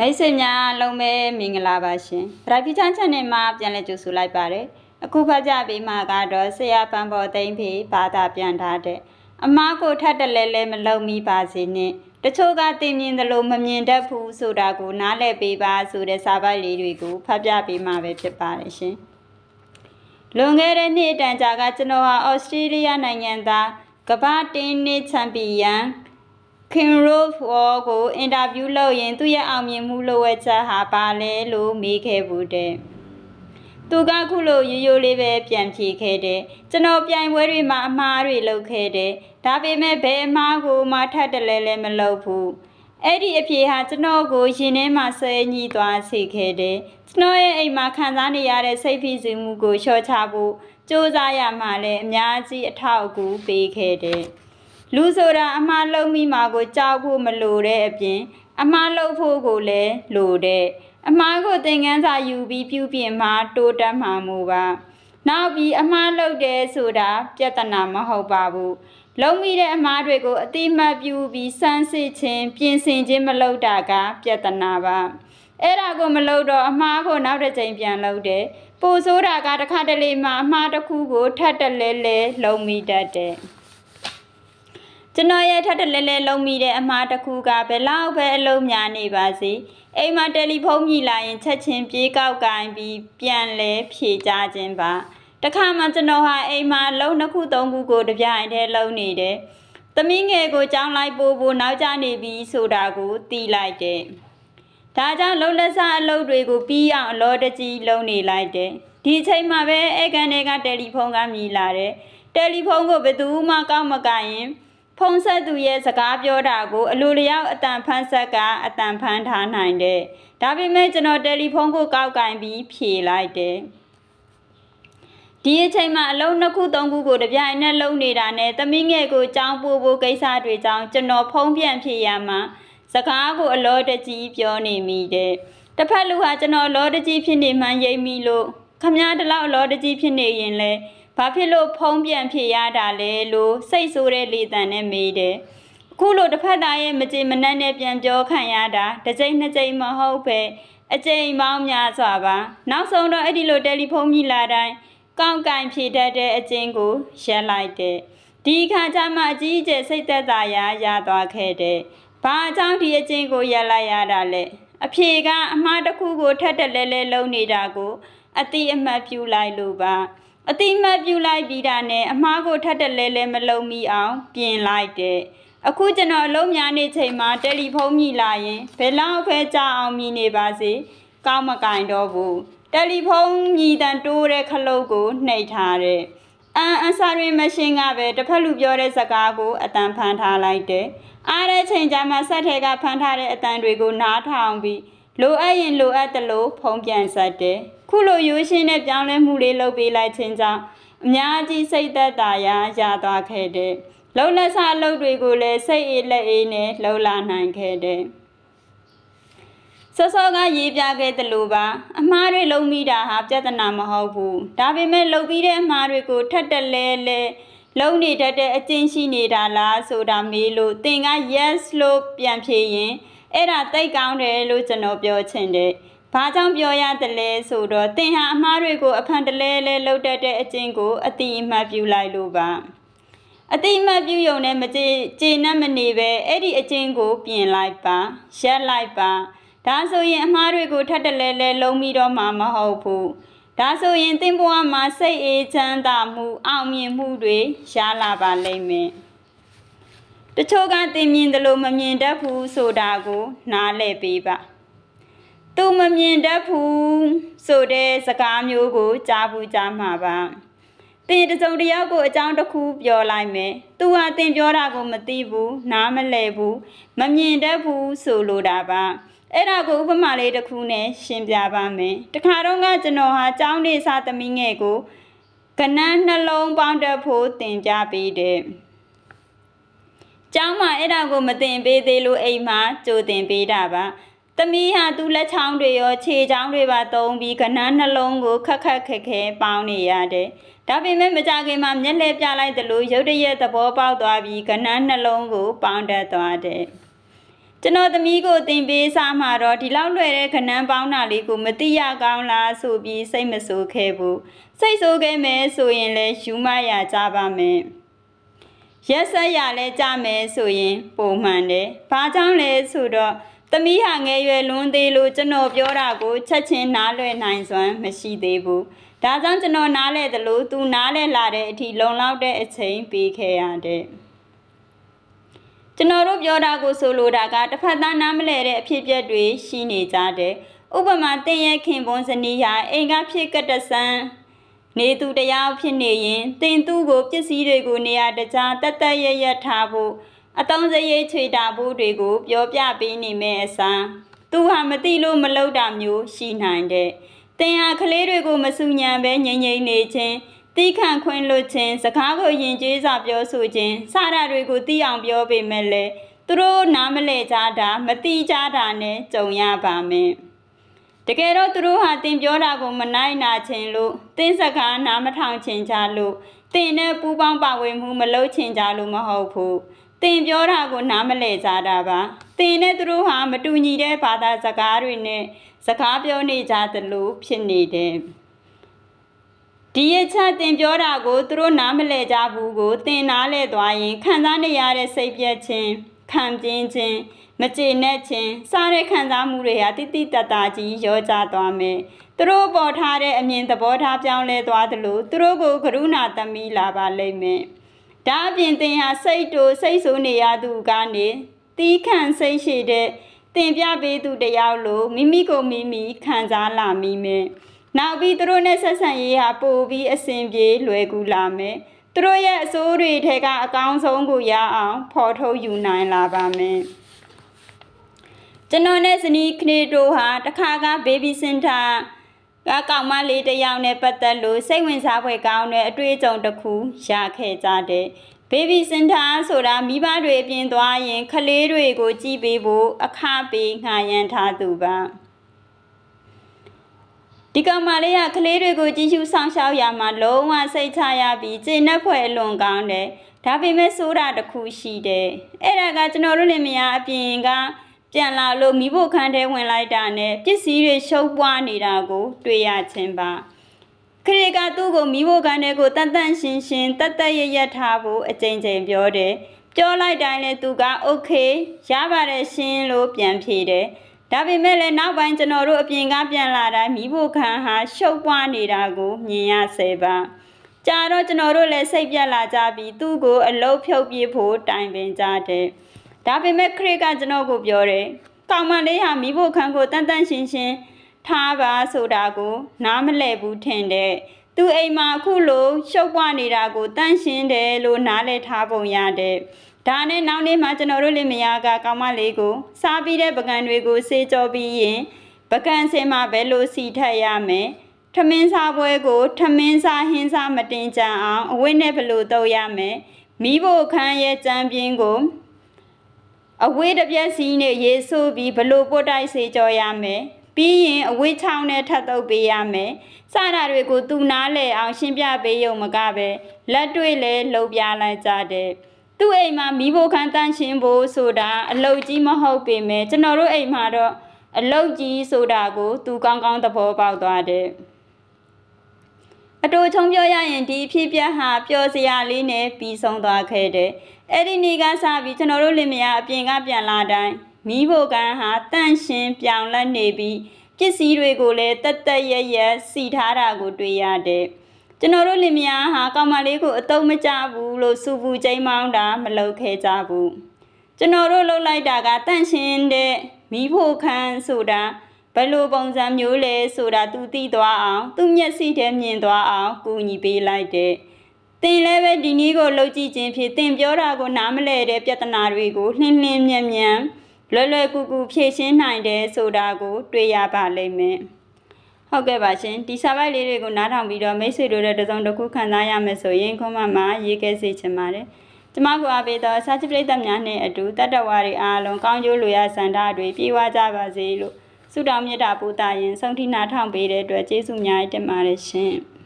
မိတ်ဆွေများအားလုံးပဲမင်္ဂလာပါရှင်ဗရိုက်ဖီချန် channel မှာပြန်လည်ကြိုဆိုလိုက်ပါတယ်အခုဖတ်ကြပေးမှာကတော့ဆရာပန်ပေါ်သိမ့်ဖေဘာသာပြန်ထားတဲ့အမားကိုထပ်တလဲလဲမလုံမိပါစေနဲ့တချို့ကသိမြင်သလိုမမြင်တတ်ဘူးဆိုတာကိုနားလည်ပေးပါဆိုတဲ့စာပိုက်လေးတွေကိုဖတ်ပြပေးမှာပဲဖြစ်ပါတယ်ရှင်လွန်ခဲ့တဲ့နှစ်အတန်ကြာကကျွန်တော်ဟာဩစတြေးလျနိုင်ငံသားကမ္ဘာတင်းနစ်ချန်ပီယံ ခင်ရိုဖ်ဝေါ်ကိုအင်တာဗျူးလုပ်ရင်သူ့ရဲ့အောင်မြင်မှုလိုဝက်ချက်ဟာပါလဲလို့မေးခဲ့ဘူးတဲ့။သူကခုလိုရိုးရိုးလေးပဲပြန်ဖြေခဲ့တယ်။ကျွန်တော်ပြိုင်ပွဲတွေမှာအမှားတွေလုပ်ခဲ့တယ်။ဒါပေမဲ့ဘယ်အမှားကိုမှထပ်တလဲလဲမလုပ်ဘူး။အဲ့ဒီအဖြေဟာကျွန်တော်ကိုရင်ထဲမှာဆဲညှိသွားစေခဲ့တယ်။ကျွန်တော်ရဲ့အိမ်မှာခံစားနေရတဲ့စိတ်ဖိစီးမှုကိုလျှော့ချဖို့စ조사ရမှလည်းအများကြီးအထောက်အကူပေးခဲ့တယ်။ လူဆိုတာအမှားလုံးမိမှာကိုကြောက်ဖို့မလိုတဲ့အပြင် အမှားလုံးဖို့ကိုလည်းလိုတဲ့အမှားကိုသင်ခန်းစာယူပြီးပြုပြင်မှတိုးတက်မှာမို့ပါနောက်ပြီးအမှားလုပ်တယ်ဆိုတာပြဿနာမဟုတ်ပါဘူးလုံးမိတဲ့အမှားတွေကိုအတိမတ်ပြုပြီးစမ်းစစ်ခြင်းပြင်ဆင်ခြင်းမလုပ်တာက ပြဿနာပါအဲ့ဒါကိုမလုပ်တော့အမှားကိုနောက်တစ်ချိန်ပြန်လုပ်တယ်ပိုဆိုးတာကတစ်ခါတလေမှအမှားတစ်ခုကိုထပ်တလဲလဲလုံးမိတတ်တယ် ကျွန်တော်ရဲ့ထပ်တလဲလဲလုံးမိတဲ့အမှားတစ်ခုကဘယ်လောက်ပဲအလုံးများနေပါစေအိမ်မှာတယ်လီဖုန်းမြည်လာရင်ချက်ချင်းပြေးကောက်ကင်ပြီးပြန်လဲဖြေကြခြင်းပါတခါမှကျွန်တော်ဟာအိမ်မှာလုံးနှစ်ခုသုံးခုကိုတပြိုင်တည်းလုံးနေတယ်သမီးငယ်ကိုကြောင်းလိုက်ပို့ဖို့နောက်ကျနေပြီဆိုတာကိုတီးလိုက်တယ်ဒါကြောင့်လုံးလက်စားအလုပ်တွေကိုပြီးအောင်အလောတကြီးလုံးနေလိုက်တယ်ဒီအချိန်မှာပဲအဲကန်တွေကတယ်လီဖုန်းကမြည်လာတယ်တယ်လီဖုန်းကိုဘယ်သူမှကောက်မကင်ရင် ဖုံးဆက်သူရဲ့စကားပြောတာကိုအလိုလျောက်အတန်ဖန်းဆက်ကအတန်ဖန်းထားနိုင်တယ်။ဒါပေမဲ့ကျွန်တော်တယ်လီဖုန်းကိုကောက်ကင်ပြီးဖြေလိုက်တယ်။ဒီအချိန်မှာအလုံးနှစ်ခုသုံးခုကိုတပြိုင်နက်လုံးနေတာနဲ့သမီးငယ်ကိုကြောင်းပို့ဖို့ကိစ္စတွေကြောင့်ကျွန်တော်ဖုံးပြန်ဖြေရမှာစကားကိုအလောတကြီးပြောနေမိတယ်။တစ်ဖက်လူဟာကျွန်တော်အလောတကြီးဖြစ်နေမှန်းရိပ်မိလို့ခမည်းတလောက်အလောတကြီးဖြစ်နေရင်လဲ ဘာဖြစ်လို့ဖုံးပြန်ဖြေရတာလဲလို့စိတ်ဆိုးတဲ့လေတံနဲ့မေးတယ်။အခုလိုတစ်ဖက်သားရဲ့မကြေမနက်နဲ့ပြန်ပြောခံရတာတစ်ကြိမ်နှစ်ကြိမ်မဟုတ်ပဲအကြိမ်ပေါင်းများစွာပါ။နောက်ဆုံးတော့အဲ့ဒီလိုတယ်လီဖုန်းမြည်လာတိုင်းကောက်ကင်ဖြေတတ်တဲ့အကျင့်ကိုရက်လိုက်တယ်။ဒီခါကျမှအကြီးအကျယ်စိတ်သက်သာရာရသွားခဲ့တယ်။ဘာအကြောင်းဒီအကျင့်ကိုရက်လိုက်ရတာလဲ။အဖြေကအမှားတစ်ခုကိုထပ်တက်လဲလဲလုံးနေတာကိုအတိအမှတ်ပြုလိုက်လို့ပါ။ အတိမတ်ပြုလိုက်ပြီးတာနဲ့အမားကိုထပ်တလဲလဲမလုံမိအောင် ပြင်လိုက်တယ်အခုကျွန်တော်အလုံးများနေချိန်မှာတယ်လီဖုန်းမြည်လာရင်ဘယ်လောက်ပဲကြာအောင်မြည်နေပါစေကောင်းမကင်တော့ဘူးတယ်လီဖုန်းမြည်တန်တိုးတဲ့ခလုတ်ကိုနှိပ်ထားတယ်အန်အန်ဆာရီမရှင်ကပဲတစ်ဖက်လူပြောတဲ့စကားကိုအတန်ဖန်ထားလိုက်တယ်အားတဲ့ချိန်ကျမှဆက်ထဲကဖန်ထားတဲ့အတန်တွေကိုနားထောင်ပြီး လိုအပ်ရင်လိုအပ်တယ်လို့ဖုံးပြန်ဆက်တယ်ခုလိုရိုးရှင်းတဲ့ပြောင်းလဲမှုလေးလုပ်ပေးလိုက်ခြင်းကြောင့်အများကြီးစိတ်သက်သာရာရသွားခဲ့တယ်လုံလက်စားအလုပ်တွေကိုလည်းစိတ်အေးလက်အေးနဲ့လှုပ်လာနိုင်ခဲ့တယ်ဆော့ဆော့ကရေးပြခဲ့တယ်လို့ပါအမားတွေလုံမိတာဟာပြဿနာမဟုတ်ဘူးဒါပေမဲ့လုံပြီးတဲ့အမားတွေကိုထပ်တလဲလဲလုံနေတတ်တဲ့အကျင့်ရှိနေတာလားဆိုတာမေးလို့သင်က yes လို့ပြန်ဖြေရင် အဲ့ဒါတိတ်ကောင်းတယ်လို့ကျွန်တော်ပြောချင်တယ်။ဘာကြောင့်ပြောရတယ်လဲဆိုတော့သင်ဟာအမားတွေကိုအဖန်တလဲလဲလှုပ်တတ်တဲ့အကျင့်ကိုအတိအမှတ်ပြုလိုက်လို့ပါ။အတိအမှတ်ပြုရုံနဲ့မကြေကျေနပ်မနေပဲအဲ့ဒီအကျင့်ကိုပြင်လိုက်ပါ။ရက်လိုက်ပါ။ဒါဆိုရင်အမားတွေကိုထပ်တလဲလဲလုံးပြီးတော့မှမဟုတ်ဘူး။ဒါဆိုရင်သင်ဘဝမှာစိတ်အေးချမ်းသာမှုအောင်မြင်မှုတွေရှားလာပါလိမ့်မယ်။ တချို့ကတင်မြင်တယ်လို့မမြင်တတ်ဘူးဆိုတာကို နားလည်ပေးပါ။သူမမြင်တတ်ဘူးဆိုတဲ့စကားမျိုးကို ကြားဘူးကြားမှာပါ။တင်တစုံတစ်ယောက်ကိုအကြောင်းတစ်ခုပြောလိုက်မယ်။သူဟာတင်ပြောတာကိုမသိဘူး၊နားမလည်ဘူး၊မမြင်တတ်ဘူးဆိုလိုတာပါ။အဲ့ဒါကိုဥပမာလေးတစ်ခုနဲ့ရှင်းပြပါမယ်။တခါတော့ကကျွန်တော်ဟာကျောင်းနေစာသမီးငယ်ကိုကနန်းနှလုံးပေါင်းတက်ဖို့တင်ပြပေးတယ်။ ကျောင်းမှာအဲ့ဒါကိုမတင်ပေးသေးလို့အိမ်မှာကြိုတင်ပေးတာပါ။သမီးဟာသူ့လက်ချောင်းတွေရောခြေချောင်းတွေပါသုံးပြီးကနန်းနှလုံးကိုခက်ခက်ခဲခဲပေါင်းနေရတယ်။ဒါပေမဲ့မကြခင်မှာမျက်လှည့်ပြလိုက်တယ်လို့ရုတ်တရက်သဘောပေါက်သွားပြီးကနန်းနှလုံးကိုပေါင်းတတ်သွားတယ်။ကျွန်တော်သမီးကိုတင်ပေးစားမှာတော့ဒီလောက်လွယ်တဲ့ခဏန်းပေါင်းတာလေးကိုမတိရကောင်းလားဆိုပြီးစိတ်မဆိုးခဲ့ဘူးစိတ်ဆိုးခဲ့မယ်ဆိုရင်လည်းယူမရကြပါမယ် ရက်ဆက်ရလဲကြမယ်ဆိုရင် ပုံမှန်တယ်ဘာကြောင့်လဲဆိုတော့သမီးဟာငယ်ရွယ်လွန်းသေးလို့ကျွန်တော်ပြောတာကိုချက်ချင်းနားလွယ်နိုင်စွမ်းမရှိသေးဘူးဒါကြောင့်ကျွန်တော်နားလဲတယ်လို့သူနားလဲလာတဲ့အထိလုံလောက်တဲ့အချိန်ပေးခဲ့ရတယ်ကျွန်တော်တို့ပြောတာကိုဆိုလိုတာကတစ်ဖက်သားနားမလဲတဲ့အဖြစ်အပျက်တွေရှိနေကြတယ်ဥပမာတင်ရဲ့ခင်ပွန်းဇနီးဟာအိမ်ကဖြစ်ကတဆန်း နေသူတရားဖြစ်နေရင်တင်သူ့ကိုပစ္စည်းတွေကိုနေရာတခြားတက်တက်ရရထားဖို့အတုံးစရိတ်ချွေတာဖို့တွေကိုပြောပြပေးနေမယ်အစားသူဟာမသိလို့မလုပ်တာမျိုးရှိနိုင်တယ်တင်ဟာကလေးတွေကိုမဆူညံပဲငြိမ်ငြိမ်နေခြင်းတီးခန့်ခွင်းလွတ်ခြင်းစကားကိုယဉ်ကျေးစွာပြောဆိုခြင်းစတာတွေကိုသိအောင်ပြောပေမဲ့လည်းသူတို့နားမလဲကြတာမတိကြတာနဲ့ကြုံရပါမယ် တကယ်တော့သူတို့ဟာတင်ပြောတာကိုမနိုင်နာခြင်းလို့တင်းစကားနားမထောင်ခြင်းကြလို့တင်နဲ့ပူပေါင်းပါဝင်မှုမလုပ်ခြင်းကြလို့မဟုတ်ဘူးတင်ပြောတာကိုနားမလဲကြတာပါတင်နဲ့သူတို့ဟာမတူညီတဲ့ဘာသာစကားတွေနဲ့စကားပြောနေကြသလိုဖြစ်နေတယ်ဒီရချက်တင်ပြောတာကိုသူတို့နားမလဲကြဘူးကိုတင်နားလဲသွားရင်ခံစားနေရတဲ့စိတ်ပြက်ခြင်း ခံပြင်းခြင်းမကျေနပ်ခြင်းစားတဲ့ခံစားမှုတွေဟာတိတိတတ်တာကြီးရောကြသွားမယ်သူတို့ပေါ်ထားတဲ့အမြင်သဘောထားပြောင်းလဲသွားသလိုသူတို့ကိုကရုဏာသမီးလာပါလိမ့်မယ်ဒါအပြင်တင်ဟာစိတ်တူစိတ်ဆိုးနေရသူကနေတီးခန့်စိတ်ရှိတဲ့တင်ပြပေးသူတယောက်လိုမိမိကိုမိမိခံစားလာမိမယ်နောက်ပြီးသူတို့နဲ့ဆက်ဆံရေးဟာပိုပြီးအဆင်ပြေလွယ်ကူလာမယ် သူတို့ရဲ့အစိုးတွေထဲကအကောင်းဆုံးကိုရအောင်ဖော်ထုတ်ယူနိုင်လာပါမယ်ကျွန်တော်နဲ့ဇနီးခနေတို့ဟာတခါကဘေဘီစင်တာကကောင်မလေးတစ်ယောက်နဲ့ပတ်သက်လို့စိတ်ဝင်စားဖွယ်ကောင်းတဲ့အတွေ့အကြုံတစ်ခုရခဲ့ကြတယ်ဘေဘီစင်တာဆိုတာမိဘတွေအပြင်သွားရင် ကလေးတွေကိုကြည့်ပေးဖို့အခပေးငှာရန်ထားသူပါ ဒီကောင်မလေးကကလေးတွေကိုကြည့်ရှုဆောင်ရှောက်ရမှာလုံးဝစိတ်ချရပြီးကျင့်နှက်ဖွယ်အလွန်ကောင်းတယ်ဒါပေမဲ့ဆိုတာတစ်ခုရှိတယ်အဲ့ဒါကကျွန်တော်တို့လင်မယားအပြင်ကပြန်လာလို့မိဖို့ခန်းထဲဝင်လိုက်တာနဲ့ပစ္စည်းတွေရှုပ်ပွားနေတာကို တွေ့ရခြင်းပါခရီးကသူ့ကိုမိဖို့ခန်းထဲကိုတန်တန်ရှင်းရှင်းတတ်တတ်ရရထားဖို့အကြိမ်ကြိမ်ပြောတယ်ပြောလိုက်တိုင်းလဲသူကโอเคရပါတယ်ရှင်လို့ပြန်ဖြေတယ် ဒါပေမဲ့လည်းနောက်ပိုင်းကျွန်တော်တို့အပြင်ကပြန်လာတိုင်းမိဖို့ခန်းဟာရှုပ်ပွားနေတာကိုမြင်ရစေပါကြာတော့ကျွန်တော်တို့လည်းစိတ်ပြက်လာကြပြီးသူ့ကိုအလုတ်ဖြုတ်ပြဖို့တိုင်ပင်ကြတယ်ဒါပေမဲ့ခရစ်ကကျွန်တော်ကိုပြောတယ်ကောင်မလေးဟာမိဖို့ခန်းကိုတန်တန်ရှင်းရှင်းထားပါဆိုတာကို နားမလဲဘူးထင်တယ်သူအိမ်မှာအခုလိုရှုပ်ပွားနေတာကိုတန့်ရှင်းတယ်လို့နားလဲထားပုံရတယ် ဒါနဲ့နောက်နေ့မှကျွန်တော်တို့လင်မယားကကောင်မလေးကိုစားပြီးတဲ့ပကံတွေကိုဆေးကြောပြီးရင်ပကံစင်မှာဘယ်လိုစီထက်ရမယ်ထမင်းစားပွဲကိုထမင်းစားဟင်းစားမတင်ကြအောင်အဝိနဲ့ဘယ်လိုတုပ်ရမယ်မိဖို့ခန်းရဲ့ကြံပြင်းကိုအဝေးတစ်ပြက်စီးနဲ့ရေဆိုးပြီးဘလို့ပုတ်တိုက်စေကြောရမယ်ပြီးရင်အဝေးချောင်းနဲ့ထပ်တုပ်ပေးရမယ်စတာတွေကိုသူနားလဲအောင်ရှင်းပြပေးရုံမကပဲလက်တွေ့လဲလှုပ်ပြလိုက်ကြတယ် သူ့အိမ်မှာမိဖို့ခန်းတန့်ရှင်းဖို့ဆိုတာအလုတ်ကြီးမဟုတ်ပေမဲ့ကျွန်တော်တို့အိမ်မှာတော့အလုတ်ကြီးဆိုတာကို သူကောင်းကောင်းသဘောပေါက်သွားတယ်အတူချုံပြောရရင်ဒီဖြစ်ပြဟာပျော်စရာလေးနဲ့ပြီးဆုံးသွားခဲ့တယ်။အဲ့ဒီနေ့ကစပြီးကျွန်တော်တို့လင်မယားအပြင်ကပြန်လာတိုင်းမိဖို့ကန်ဟာတန့်ရှင်းပြောင်းလဲနေပြီးပစ္စည်းတွေကိုလည်းတက်တက်ရရစီထားတာကိုတွေ့ရတယ်။ ကျွန်တော်တို့လင်မယားဟာကောင်မလေးကိုအတုံးမကြဘူးလို့စူပူချိန်မောင်းတာမလုပ်ခဲ့ကြဘူး။ကျွန်တော်တို့လှုပ်လိုက်တာကတန့်ရှင်းတဲ့မိဖို့ခန်းဆိုတာဘယ်လိုပုံစံမျိုးလဲဆိုတာသူသိသွားအောင် သူမျက်စိထဲမြင်သွားအောင်ကူညီပေးလိုက်တဲ့တင်လည်းပဲဒီနည်းကိုလှုပ်ကြည့်ခြင်းဖြင့်တင်ပြောတာကိုနားမလဲတဲ့ပြဿနာတွေကိုလှင်းလှင်းမြန်မြန်လွယ်လွယ်ကူကူဖြေရှင်းနိုင်တယ်ဆိုတာကို တွေ့ရပါလိမ့်မယ် ဟုတ်ကဲ့ပါရှင်ဒီစာပိုက်လေးတွေကိုနားထောင်ပြီးတော့မိတ်ဆွေတို့ရဲ့တစုံတစ်ခုခံစားရမယ်ဆိုရင်ခွန်မမရေးခဲ့စေချင်ပါတယ်ကျမကိုအားပေးသောစာချစ်ပရိသတ်များနဲ့အတူတတ္တဝါတွေအားလုံးကောင်းကျိုးလိုရဆန္ဒတွေပြေဝကြပါစေလို့ဆုတောင်းမေတ္တာပို့တာရင်ဆုံးထိနာထောင်ပေးတဲ့အတွက်ကျေးဇူးများတင်ပါတယ်ရှင်။